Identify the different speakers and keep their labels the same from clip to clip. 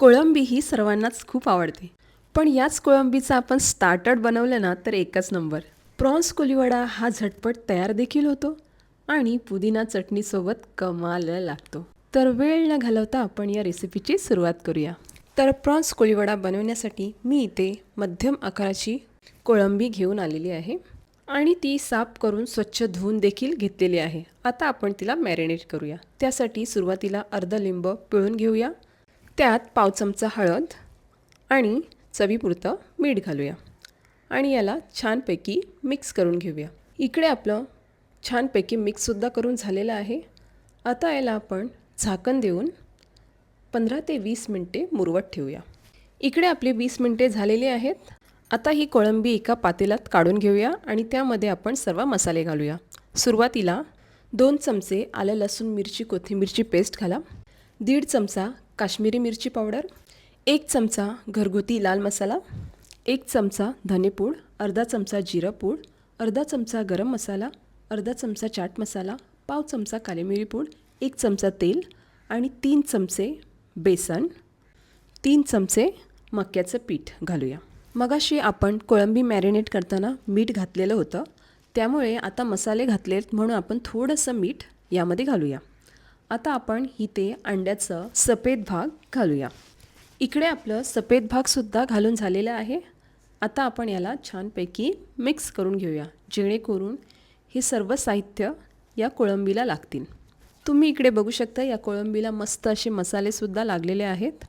Speaker 1: कोळंबी ही सर्वांनाच खूप आवडते. पण याच कोळंबीचा आपण स्टार्टर बनवलं ना तर एकच नंबर. प्रॉन्स कोलिवडा हा झटपट तयार देखील होतो आणि पुदिना चटणीसोबत कमाल लागतो. तर वेळ न घालवता आपण या रेसिपीची सुरुवात करूया. तर प्रॉन्स कोळीवडा बनवण्यासाठी मी इथे मध्यम आकाराची कोळंबी घेऊन आलेली आहे आणि ती साफ करून स्वच्छ धुवून देखील घेतलेली आहे. आता आपण तिला मॅरिनेट करूया. त्यासाठी सुरुवातीला अर्ध लिंब पिळून घेऊया. त्यात पाव चमचा हळद आणि चवीपुरतं मीठ घालूया. आणि याला छानपैकी मिक्स करून घेऊया. इकडे आपलं छानपैकी मिक्ससुद्धा करून झालेलं आहे. आता याला आपण झाकण देऊन पंधरा ते वीस मिनटे मुरवत ठेवूया. इकडे आपले वीस मिनटे झालेले आहेत. आता ही कोळंबी एका पातेलात काढून घेऊया आणि त्यामध्ये आपण सर्व मसाले घालूया. सुरुवातीला दोन चमचे आलं लसूण मिरची कोथिंबीरची पेस्ट घाला. दीड चमचा काश्मीरी मिरची पावडर एक चमचा घरगुती लाल मसाला एक चमचा धनेपूड अर्धा चमचा जिरं पूड अर्धा चमचा गरम मसाला अर्धा चमचा चाट मसाला पाव चमचा काली मिरी पूड एक चमचा तेल आणि तीन चमचे बेसन तीन चमचे मक्याचं पीठ घालूया. मगाशी आपण कोळंबी मॅरिनेट करताना मीठ घातलेलं होतं त्यामुळे आता मसाले घातलेत म्हणून आपण थोडंसं मीठ यामध्ये घालूया. आता आपण इथे अंड्याचं सफेद भाग घालूया. इकडे आपलं सफेद भागसुद्धा घालून झालेलं आहे. आता आपण याला छानपैकी मिक्स करून घेऊया जेणेकरून हे सर्व साहित्य या कोळंबीला लागतील. तुम्ही इकडे बघू शकता या कोळंबीला मस्त असे मसालेसुद्धा लागलेले आहेत.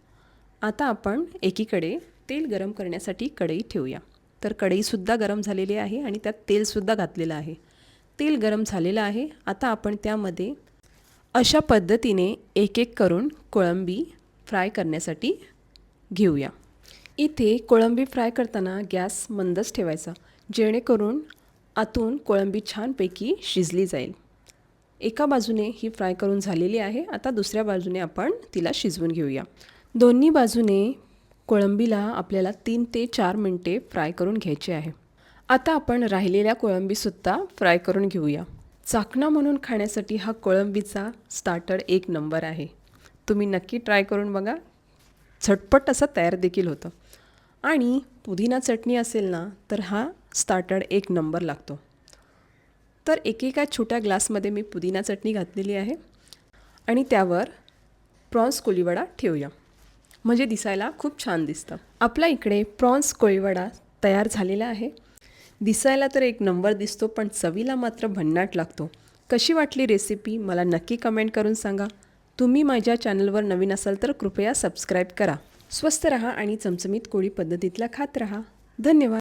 Speaker 1: आता आपण एकीकडे तेल गरम करण्यासाठी कढई ठेवूया. तर कढईसुद्धा गरम झालेली आहे आणि त्यात तेलसुद्धा घातलेलं आहे. तेल गरम झालेलं आहे. आता आपण त्यामध्ये अशा पद्धतीने एक एक करून कोळंबी फ्राय करण्यासाठी घेऊया. इथे कोळंबी फ्राय करताना गॅस मंदच ठेवायचा जेणेकरून आतून कोळंबी छानपैकी शिजली जाईल. एका बाजूने ही फ्राय करून झालेली आहे आता दुसऱ्या बाजूने आपण तिला शिजवून घेऊया. दोन्ही बाजूने कोळंबीला आपल्याला तीन ते चार मिनटे फ्राय करून घ्यायचे आहे. आता आपण राहिलेल्या कोळंबीसुद्धा फ्राय करून घेऊया. चाकणा म्हणून खाण्यासाठी हा कोळंबीचा स्टार्टर एक नंबर आहे. तुम्ही नक्की ट्राय करून बघा. झटपट असा तयार देखील होतं. आणि पुदिना चटणी असेल ना तर हा स्टार्टर एक नंबर लागतो. तर एकेका छोट्या ग्लासमध्ये मी पुदिना चटणी घातलेली आहे. आणि त्यावर प्रॉन्स कोळीवडा ठेवूया. म्हणजे दिसायला खूप छान दिसतं. आपल्या इकडे प्रॉन्स कोळीवडा तयार झालेला आहे. दिसायला तर एक नंबर दिसतो पण चवीला मात्र भन्नाट लागतो. कशी वाटली रेसिपी मला नक्की कमेंट करून सांगा. तुम्ही माझ्या चॅनलवर नवीन असाल तर कृपया सबस्क्राईब करा. स्वस्त रहा आणि चमचमीत कोळी पद्धतीतला खात रहा. धन्यवाद.